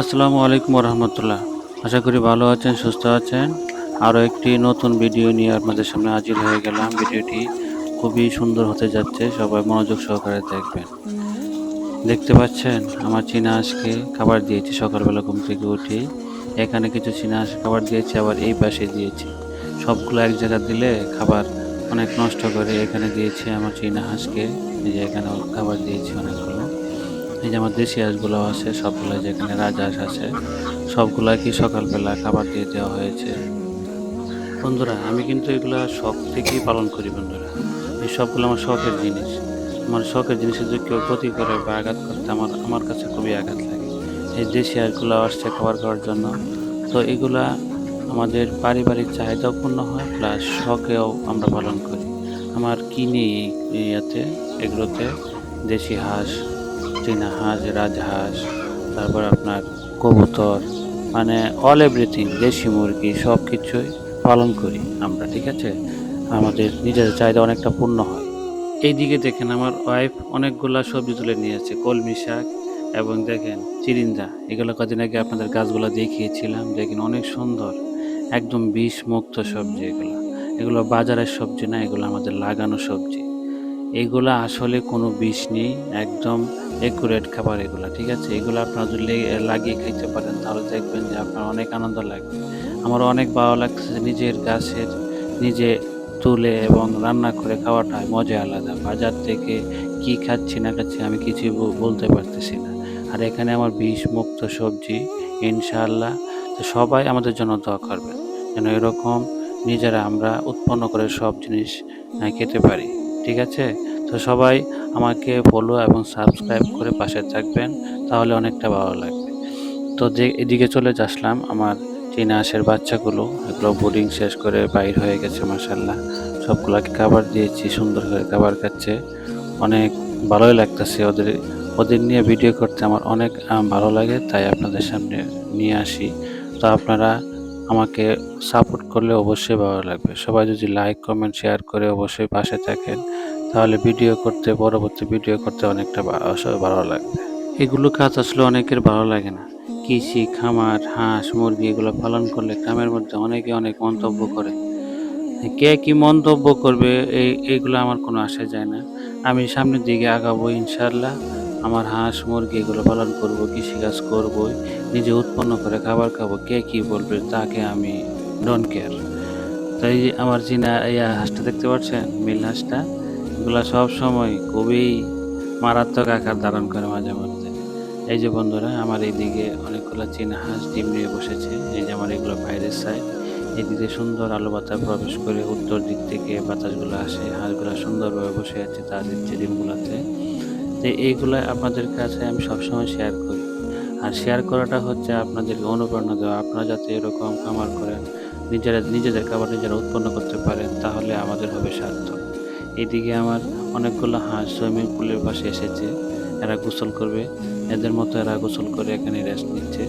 আসসালামু আলাইকুম রহমতুল্লাহ আশা করি ভালো আছেন, সুস্থ আছেন। আরও একটি নতুন ভিডিও নিয়ে আপনাদের সামনে হাজির হয়ে গেলাম। ভিডিওটি খুবই সুন্দর হতে যাচ্ছে, সবাই মনোযোগ সহকারে দেখবেন। দেখতে পাচ্ছেন, আমার চীনা হাঁসকে খাবার দিয়েছি, সকালবেলা ঘুম থেকে উঠে। এখানে কিছু চীনা হাঁস খাবার দিয়েছি, আবার এই পাশে দিয়েছি। সবগুলো এক জায়গা দিলে খাবার অনেক নষ্ট করে। এখানে দিয়েছি আমার চীনা হাঁসকে যে এখানে খাবার দিয়েছি অনেকগুলো। এই যে আমার দেশি হাঁসগুলো আছে সবগুলো যেখানে রাজহাঁস আছে সবগুলা কি সকালবেলা খাবার দিয়ে দেওয়া হয়েছে? বন্ধুরা, আমি কিন্তু এগুলো শখ থেকেই পালন করি, বন্ধুরা। এই সবগুলো আমার শখের জিনিস। আমার শখের জিনিসের যদি কেউ ক্ষতি করে বা আঘাত করতে আমার আমার কাছে খুবই আঘাত লাগে। এই দেশি হাঁসগুলো আসছে খাবার খাওয়ার জন্য। তো এগুলা আমাদের পারিবারিক চাহিদাও পূর্ণ হয়, প্লাস শখেও আমরা পালন করি। আমার কিনি ইয়াতে, এগুলোতে দেশি হাঁস চীনা হাঁস রাজহাঁস, তারপর আপনার কবুতর মানে অল এভরিথিং দেশি মুরগি সব কিছুই পালন করি আমরা, ঠিক আছে? আমাদের নিজের চাহিদা অনেকটা পূর্ণ হয়। এই দিকে দেখেন আমার ওয়াইফ অনেকগুলা সবজি তুলে নিয়েছে কলমি শাক এবং দেখেন চিরিন্দা। এগুলো কদিন আগে আপনাদের গাছগুলো দেখিয়েছিলাম, দেখেন অনেক সুন্দর, একদম বিষ মুক্ত সবজি এগুলো। এগুলো বাজারের সবজি না, এগুলো আমাদের লাগানো সবজি। এগুলা আসলে কোনো বিষ নেই, একদম একুরেট খাবার এগুলো, ঠিক আছে? এগুলো আপনারা যদি লাগিয়ে খাইতে পারেন, তাহলে দেখবেন যে আপনার অনেক আনন্দ লাগবে। আমার অনেক ভালো লাগছে নিজের গাছের, নিজে তুলে এবং রান্না করে খাওয়াটা মজা আলাদা। বাজার থেকে কি খাচ্ছি না খাচ্ছি আমি কিছুই বলতে পারতেছি না। আর এখানে আমার বিষ মুক্ত সবজি, ইনশাআল্লাহ। তো সবাই আমাদের জন্য দোয়া করবেন, যেন এরকম নিজেরা আমরা উৎপন্ন করে সব জিনিস খেতে পারি। ঠিক আছে? তো সবাই আমাকে ফলো এবং সাবস্ক্রাইব করে পাশে থাকবেন, তাহলে অনেকটা ভালো লাগবে। তো যে এদিকে চলে আসলাম আমার চীনা হাঁসের বাচ্চাগুলো, এগুলো বোর্ডিং শেষ করে বাইর হয়ে গেছে মাসাল্লাহ সবগুলাকে খাবার দিয়েছি, সুন্দর করে খাবার খাচ্ছে অনেক ভালোই লাগতেছে ওদের ওদের নিয়ে ভিডিও করতে আমার অনেক ভালো লাগে, তাই আপনাদের সামনে নিয়ে আসি। তো আপনারা আমাকে সাপোর্ট করলে অবশ্যই ভালো লাগবে। সবাই যদি লাইক কমেন্ট শেয়ার করে অবশ্যই পাশে থাকেন। তাহলে ভিডিও করতে, পরবর্তী ভিডিও করতে অনেকটা ভালো লাগবে। এগুলো কাজ আসলে অনেকের ভালো লাগে না। কৃষি, খামার, হাঁস, মুরগি এগুলো পালন করলে গ্রামের মধ্যে অনেকে অনেক মন্তব্য করে। কে কি মন্তব্য করবে এই এগুলো আমার কোনো আসে যায় না। আমি সামনের দিকে আগাবো ইনশাল্লাহ আমার হাঁস, মুরগি এগুলো পালন করব, কৃষিকাজ করবই নিজে উৎপন্ন করে খাবার খাব। কে কি বলবে, তাকে আমি ডোন্ট কেয়ার তাই আমার চীনা এই হাঁসটা দেখতে পাচ্ছেন? মিল হাঁসটা। এগুলো সব সময় খুবই মারাত্মক আকার ধারণ করে মাঝে মধ্যে। এই যে বন্ধুরা, আমার এইদিকে অনেকগুলো চীনা হাঁস ডিম নিয়ে বসেছে। এই যে আমার এগুলো বাইরের সাইড এদিকে সুন্দর আলো বাতাস প্রবেশ করে উত্তর দিক থেকে বাতাসগুলো আসে। হাঁসগুলো সুন্দরভাবে বসে আছে তাদের যে ডিমগুলোতে। তো এইগুলো আপনাদের কাছে আমি সবসময় শেয়ার করি। আর শেয়ার করাটা হচ্ছে আপনাদেরকে অনুপ্রেরণা দেওয়া। আপনারা যাতে এরকম খামার করেন নিজেরা, নিজেদের খাবার নিজেরা উৎপন্ন করতে পারেন, তাহলে আমাদের হবে সার্থক। এদিকে আমার অনেকগুলো হাঁস সুইমিং পুলের পাশে এসেছে। এরা গোসল করবে। এদের মতো এরা গোসল করে এখানে রেস্ট নিচ্ছে।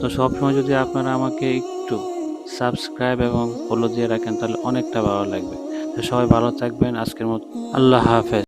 তো সবসময় যদি আপনারা আমাকে একটু সাবস্ক্রাইব এবং ফলো দিয়ে রাখেন, তাহলে অনেকটা ভালো লাগবে। তো সবাই ভালো থাকবেন। আজকের মতো আল্লাহ হাফেজ।